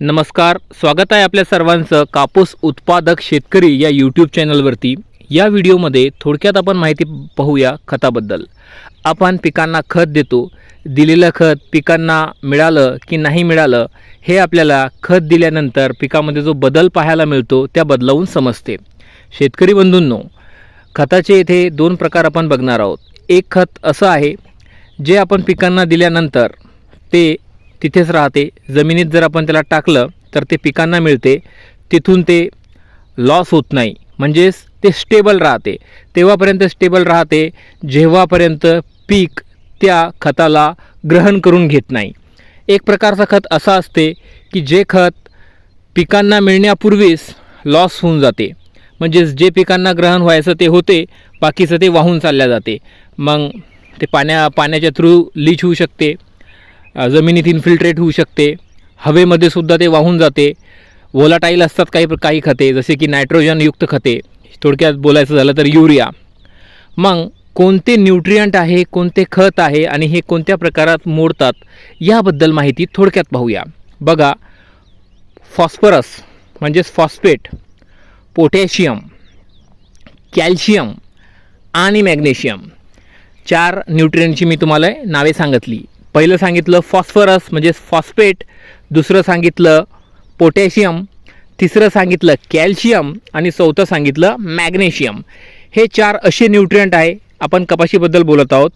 नमस्कार स्वागत आहे आपल्या सर्वांचं कापूस उत्पादक शेतकरी या यूट्यूब चॅनलवरती. या व्हिडिओमध्ये थोडक्यात आपण माहिती पाहूया खताबद्दल. आपण पिकांना खत देतो. दिलेलं खत पिकांना मिळालं की नाही मिळालं हे आपल्याला खत दिल्यानंतर पिकामध्ये जो बदल पाहायला मिळतो त्या बदलावून समजते. शेतकरी बंधूंनो खताचे येथे दोन प्रकार आपण बघणार आहोत. एक खत असं आहे जे आपण पिकांना दिल्यानंतर ते तिथेच राहते. जमिनीत जर आपण त्याला टाकलं तर ते पिकांना मिळते. तिथून ते लॉस होत नाही. म्हणजेच ते स्टेबल राहते. तेव्हापर्यंत स्टेबल राहते. जेव्हापर्यंत पीक त्या खताला ग्रहण करून घेत नाही. एक प्रकारचं खत असा असते की जे खत पिकांना मिळण्यापूर्वीच लॉस होऊन जाते. म्हणजेच जे पिकांना ग्रहण व्हायचं ते होते बाकीचं ते वाहून चालल्या जाते. मग ते पाण्या पाण्याच्या थ्रू लीच होऊ शकते. जमिनीत इन्फिल्ट्रेट होऊ शकते. हवेमध्ये सुद्धा ते वाहून जाते. वोलाटाईल असतात काही काही खते जसे की नायट्रोजनयुक्त खते. थोडक्यात बोलायचं झालं तर युरिया मग कोणते न्यूट्रियंट आहे कोणते खत आहे आणि हे कोणत्या प्रकारात मोडतात याबद्दल माहिती थोडक्यात पाहूया. बघा फॉस्फरस म्हणजेच फॉस्फेट पोटॅशियम कॅल्शियम आणि मॅग्नेशियम चार न्यूट्रियनची मी तुम्हाला नावे सांगितली. पहिलं सांगितलं फॉस्फरस म्हणजे फॉस्फेट. दुसरं सांगितलं पोटॅशियम. तिसरं सांगितलं कॅल्शियम. आणि चौथं सांगितलं मॅग्नेशियम. हे चार असे न्यूट्रियंट आहे. आपण कपाशीबद्दल बोलत आहोत.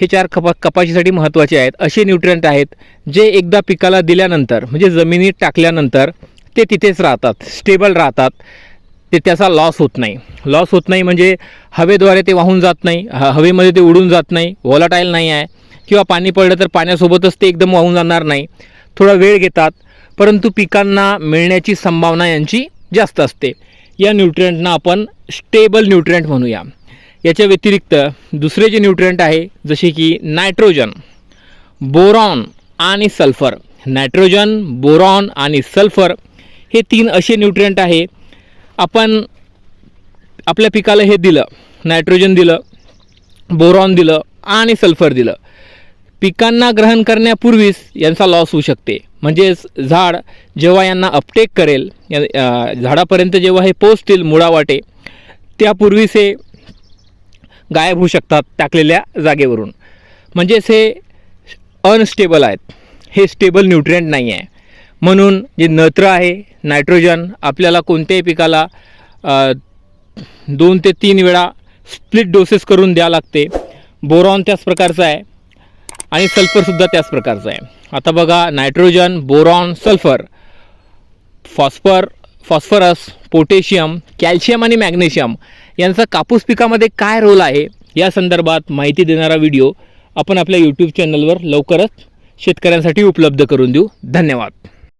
हे चार कपा कपाशीसाठी महत्त्वाचे आहेत. असे न्यूट्रियंट आहेत जे एकदा पिकाला दिल्यानंतर म्हणजे जमिनीत टाकल्यानंतर ते तिथेच राहतात स्टेबल राहतात. ते त्याचा लॉस होत नाही. लॉस होत नाही म्हणजे हवेद्वारे ते वाहून जात नाही. ह हवेमध्ये ते उडून जात नाही. वॉलाटाईल नाही आहे. किंवा पाणी पडलं तर पाण्यासोबतच ते एकदम वाहून जाणार नाही. थोडा वेळ घेतात. परंतु पिकांना मिळण्याची संभावना यांची जास्त असते. या न्यूट्रियंटना आपण स्टेबल न्यूट्रियंट म्हणूया. याच्या व्यतिरिक्त दुसरे जे न्यूट्रियंट आहे जसे की नायट्रोजन बोरॉन आणि सल्फर नायट्रोजन बोरॉन आणि सल्फर हे तीन असे न्यूट्रियंट आहे आपण आपल्या पिकाला हे दिलं नायट्रोजन दिलं बोरॉन दिलं आणि सल्फर दिलं. पिकांना ग्रहण करण्यापूर्वीच यांचा लॉस होऊ शकते. म्हणजेच झाड जेव्हा यांना अपटेक करेल या झाडापर्यंत जेव्हा हे पोचतील मुळावाटे त्यापूर्वीच हे गायब होऊ शकतात टाकलेल्या जागेवरून. म्हणजेच हे अनस्टेबल आहेत. हे स्टेबल न्यूट्रियंट नाही आहे म्हणून जे नत्र आहे नायट्रोजन आपल्याला कोणत्याही पिकाला दोन ते तीन वेळा स्प्लिट डोसेस करून द्या लागते. बोरॉन त्याच प्रकारचं आहे आणि सल्फरसुद्धा त्याच प्रकारचं आहे. आता बघा nitrogen boron sulphur phosphor phosphorus potassium calcium आणि मॅग्नेशियम यांचा कापूस पिकामध्ये काय रोल आहे या संदर्भात माहिती देणारा व्हिडिओ आपण आपल्या यूट्यूब चॅनलवर लवकरच शेतकऱ्यांसाठी उपलब्ध करून देऊ. धन्यवाद.